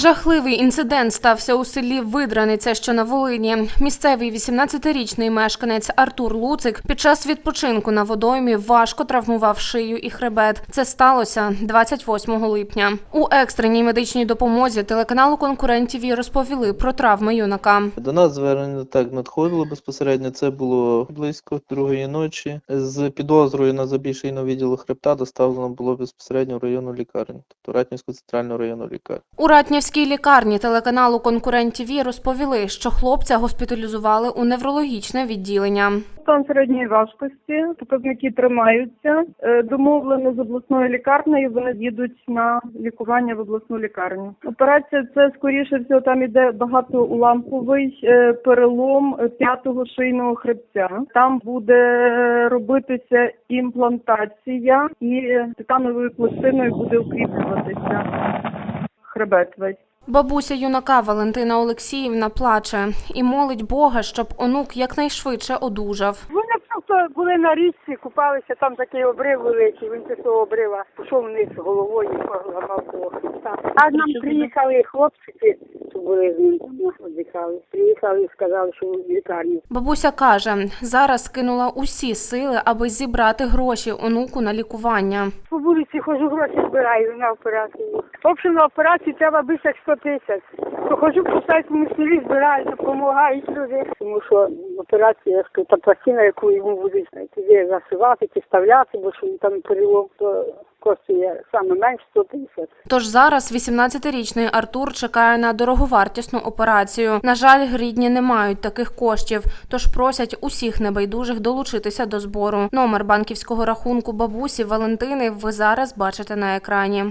Жахливий інцидент стався у селі Видраниця, що на Волині. Місцевий 18-річний мешканець Артур Луцик під час відпочинку на водоймі важко травмував шию і хребет. Це сталося 28 липня. У екстреній медичній допомозі телеканалу конкурентів розповіли про травми юнака. До нас звернення так надходило безпосередньо. Це було близько другої ночі. З підозрою на забій шийного відділу хребта доставлено було безпосередньо в районну лікарню, тобто Ратнівську центральну районну лікарню. У Ратнівській лікарні телеканалу конкурентів і розповіли, що хлопця госпіталізували у неврологічне відділення. Стан середньої важкості, показники тримаються. Е, Домовлено з обласною лікарнею, вони їдуть на лікування в обласну лікарню. Операція це скоріше всього там іде багатоуламковий е, перелом п'ятого шийного хребця. Там буде робитися імплантація і титановою пластиною буде укріплюватися хребет. Бабуся юнака Валентина Олексіївна плаче і молить Бога, щоб онук якнайшвидше одужав. Вони просто були на річці, купалися, там такий обрив великий, він того обрива пішов вниз головою і поламав того. А нам приїхали хлопчики, що були з ним, віддихали. Приїхали і сказали, що в лікарні. Бабуся каже, зараз кинула усі сили, аби зібрати гроші онуку на лікування. По вулиці хожу, гроші збираю на операцію. В общем, на операцію треба більше 100 тисяч. То хожу по всякому селі, збираю, допомагають люди. Тому що операція, та пластина, яку йому будуть туди зашивати чи вставляти, бо що він там перелом, то коштує саме менше 100 тисяч. Тож зараз 18-річний Артур чекає на дороговартісну операцію. На жаль, рідні не мають таких коштів, тож просять усіх небайдужих долучитися до збору. Номер банківського рахунку бабусі Валентини ви зараз бачите на екрані.